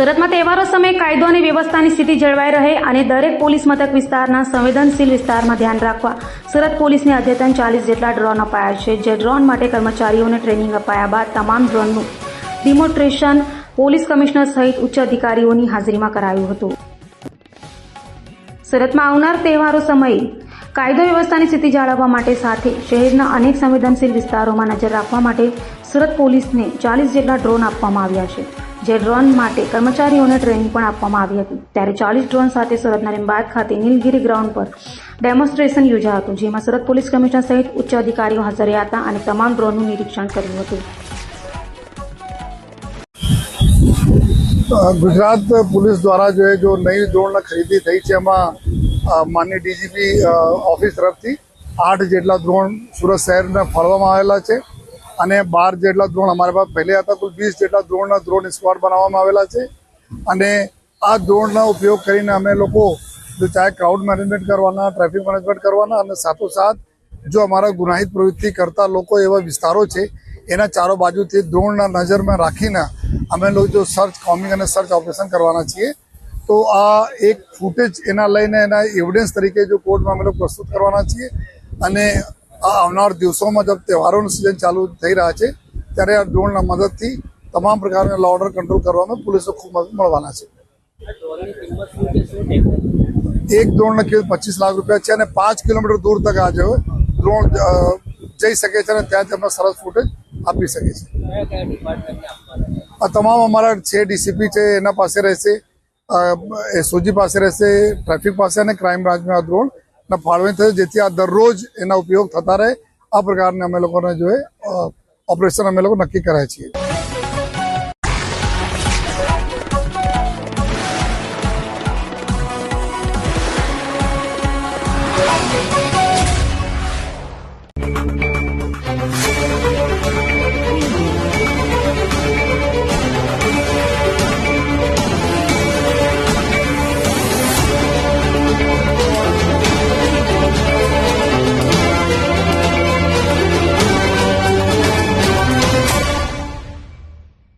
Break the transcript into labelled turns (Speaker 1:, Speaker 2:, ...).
Speaker 1: સુરતમાં તહેવારો સમયે કાયદો અને વ્યવસ્થાની સ્થિતિ જળવાઈ રહે અને દરેક પોલીસ મથક વિસ્તારના સંવેદનશીલ વિસ્તારમાં ધ્યાન રાખવા સુરત પોલીસને અદ્યતન ચાલીસ જેટલા ડ્રોન અપાયા છે, જે ડ્રોન માટે કર્મચારીઓને ટ્રેનિંગ અપાયા બાદ તમામ ડ્રોનનું ડિમોન્સ્ટ્રેશન પોલીસ કમિશનર સહિત ઉચ્ચ અધિકારીઓની હાજરીમાં કરાયું હતું. સુરતમાં આવનાર તહેવારો સમયે કાયદો વ્યવસ્થાની સ્થિતિ જાળવવા માટે સાથે શહેરના અનેક સંવેદનશીલ વિસ્તારોમાં નજર રાખવા માટે સુરત પોલીસને ચાલીસ જેટલા ડ્રોન આપવામાં આવ્યા છે. જે ડ્રોન માટે કર્મચારીઓને ટ્રેનિંગ પણ આપવામાં આવી હતી. ત્યારે ચાલીસ ડ્રોન સાથે સુરતના લીંબાયત ખાતે નીલગિરી ગ્રાઉન્ડ પર ડેમોન્સ્ટ્રેશન યોજાયું હતું, જેમાં સુરત પોલીસ કમિશનર સહિત ઉચ્ચ અધિકારીઓ હાજર રહ્યા હતા અને તમામ ડ્રોનનું નિરીક્ષણ કર્યું હતું.
Speaker 2: ગુજરાત પોલીસ દ્વારા જો જો નઈ ડ્રોન ખરીદી થઈ છે, એમાં અ, ડીજીપી ઓફિસ તરફથી આઠ જેટલા ધોરણ સુરત શહેરને ફાળવામાં આવેલા છે અને બાર જેટલા ધોરણ અમારા પાસે પહેલે હતા કુલ વીસ જેટલા ધોરણના ડ્રોન સ્ક્વોડ બનાવવામાં આવેલા છે. અને આ ડ્રોનનો ઉપયોગ કરીને અમે લોકો જો ચાહે ક્રાઉડ મેનેજમેન્ટ કરવાના ટ્રાફિક મેનેજમેન્ટ કરવાના અને સાથોસાથ જો અમારા ગુનાહિત પ્રવૃત્તિ કરતા લોકો એવા વિસ્તારો છે એના ચારો બાજુથી ડ્રોનના નજરમાં રાખીને અમે લોકો જો સર્ચ કોમિંગ અને સર્ચ ઓપરેશન કરવાના છીએ. તો આ એક ફૂટેજ એના લઈને એના એવિડન્સ તરીકે જો કોર્ટમાં અમે લોકો પ્રસ્તુત કરવાના છીએ અને આ આવનાર દિવસોમાં જબ તહેવારોનું સિઝન ચાલુ થઈ રહ્યા છે, ત્યારે આ ડ્રોનના મદદથી તમામ પ્રકારના લો ઓર્ડર કંટ્રોલ કરવામાં પોલીસો ખૂબ મદદ મળવાના છે. એક ડ્રોનના કિંમત પચીસ લાખ રૂપિયા છે અને પાંચ કિલોમીટર દૂર તક આ જો ડ્રોન જઈ શકે છે અને ત્યાં તમને સરસ ફૂટેજ આપી શકે છે. આ તમામ અમારા છે ડીસીપી છે, એના પાસે રહેશે. એસઓજી પાસે રહેશે, ટ્રાફિક પાસે અને ક્રાઇમ બ્રાન્ચમાં આ ડ્રોન ના ફાળવણી થશે જેથી આ દરરોજ એના ઉપયોગ થતા રહે. આ પ્રકારને અમે લોકોને જોઈએ ઓપરેશન અમે લોકો નક્કી કરાય છીએ.